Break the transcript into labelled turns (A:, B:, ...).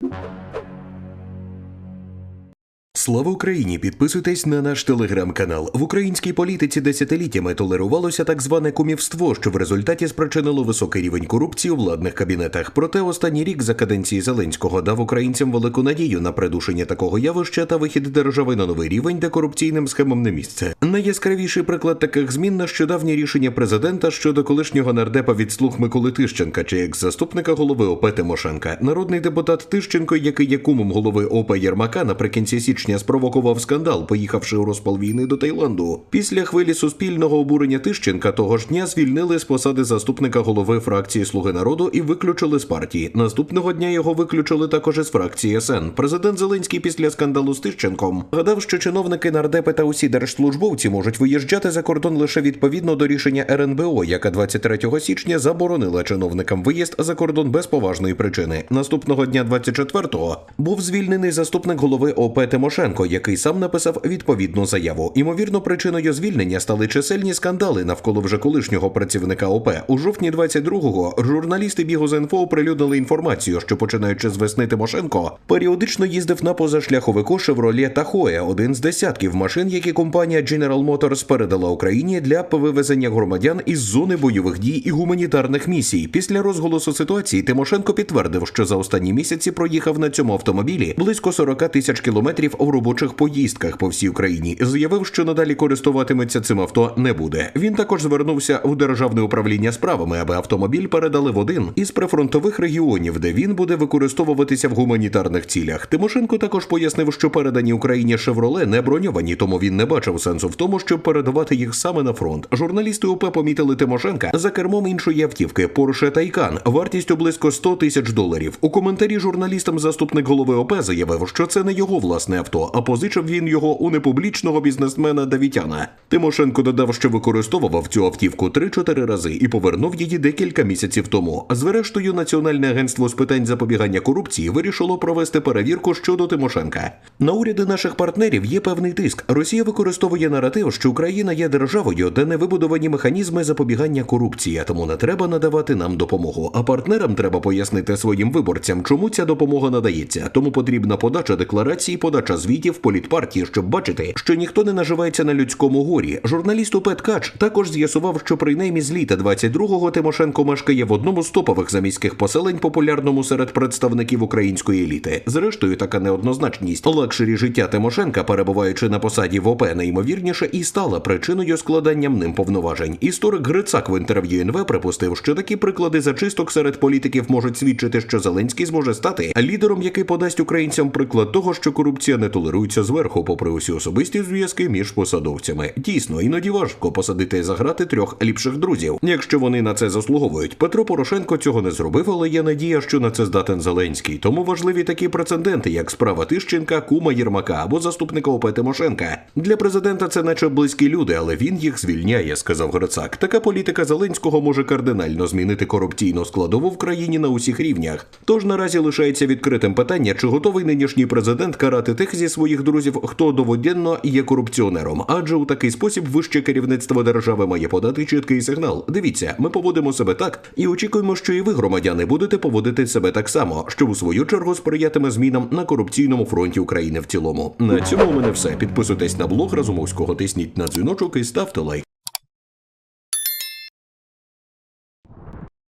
A: you Слава Україні! Підписуйтесь на наш телеграм-канал. В українській політиці десятиліттями толерувалося так зване кумівство, що в результаті спричинило високий рівень корупції у владних кабінетах. Проте останній рік за каденції Зеленського дав українцям велику надію на придушення такого явища та вихід держави на новий рівень, де корупційним схемам не місце. Найяскравіший приклад таких змін нещодавнє рішення президента щодо колишнього нардепа від слуг Миколи Тищенка чи екс-заступника голови ОП Тимошенка. Народний депутат Тищенко, який є кумом голови ОП Єрмака, наприкінці січня спровокував скандал, поїхавши у розпал війни до Таїланду. Після хвилі суспільного обурення Тищенка того ж дня звільнили з посади заступника голови фракції Слуги народу і виключили з партії. Наступного дня його виключили також із фракції СН. Президент Зеленський після скандалу з Тищенком гадав, що чиновники нардепи та усі держслужбовці можуть виїжджати за кордон лише відповідно до рішення РНБО, яка 23 січня заборонила чиновникам виїзд за кордон без поважної причини. Наступного дня, 24-го, був звільнений заступник голови ОП Тимошенко, який сам написав відповідну заяву. Імовірно, причиною звільнення стали чисельні скандали навколо вже колишнього працівника ОП. У жовтні 22-го журналісти Бігу.Інфо оприлюднили інформацію, що починаючи з весни Тимошенко, періодично їздив на позашляховику Chevrolet Tahoe, один з десятків машин, які компанія General Motors передала Україні для вивезення громадян із зони бойових дій і гуманітарних місій. Після розголосу ситуації Тимошенко підтвердив, що за останні місяці проїхав на цьому автомобілі близько 40 тисяч кілометрів в робочих поїздках по всій Україні. Заявив, що надалі користуватиметься цим авто не буде. Він також звернувся у державне управління справами, аби автомобіль передали в один із прифронтових регіонів, де він буде використовуватися в гуманітарних цілях. Тимошенко також пояснив, що передані Україні Шевроле не броньовані, тому він не бачив сенсу в тому, щоб передавати їх саме на фронт. Журналісти УП помітили Тимошенка за кермом іншої автівки Porsche Taycan вартістю близько 100 тисяч доларів. У коментарі журналістам заступник голови ОП заявив, що це не його власне авто, а позичив він його у непублічного бізнесмена Давітяна. Тимошенко додав, що використовував цю автівку 3-4 рази і повернув її декілька місяців тому. Зрештою, Національне агентство з питань запобігання корупції вирішило провести перевірку щодо Тимошенка. На уряди наших партнерів є певний тиск. Росія використовує наратив, що Україна є державою, де не вибудовані механізми запобігання корупції, тому не треба надавати нам допомогу. А партнерам треба пояснити своїм виборцям, чому ця допомога надається. Тому потрібна подача декларації, подача звітів політпартії, щоб бачити, що ніхто не наживається на людському горі. Журналіст УП Ткач також з'ясував, що принаймні з літа 22-го Тимошенко мешкає в одному з топових заміських поселень, популярному серед представників української еліти. Зрештою, така неоднозначність лакшері життя Тимошенка, перебуваючи на посаді в ОП, найімовірніше і стала причиною складанням ним повноважень. Історик Грицак в інтерв'ю НВ припустив, що такі приклади зачисток серед політиків можуть свідчити, що Зеленський зможе стати лідером, який подасть українцям приклад того, що корупція не толерується зверху, попри усі особисті зв'язки між посадовцями. Дійсно, іноді важко посадити і заграти трьох ліпших друзів, якщо вони на це заслуговують. Петро Порошенко цього не зробив, але є надія, що на це здатен Зеленський. Тому важливі такі прецеденти, як справа Тищенка, Кума Єрмака або заступника ОП Тимошенка. Для президента це наче близькі люди, але він їх звільняє, сказав Грицак. Така політика Зеленського може кардинально змінити корупційну складову в країні на усіх рівнях. Тож наразі лишається відкритим питання, чи готовий нинішній президент карати тих зі своїх друзів, хто доводенно є корупціонером. Адже у такий спосіб вище керівництво держави має подати чіткий сигнал. Дивіться, ми поводимо себе так і очікуємо, що і ви, громадяни, будете поводити себе так само, що у свою чергу сприятиме змінам на корупційному фронті України в цілому. На цьому у мене все. Підписуйтесь на блог Разумовського, тисніть на дзвіночок і ставте лайк.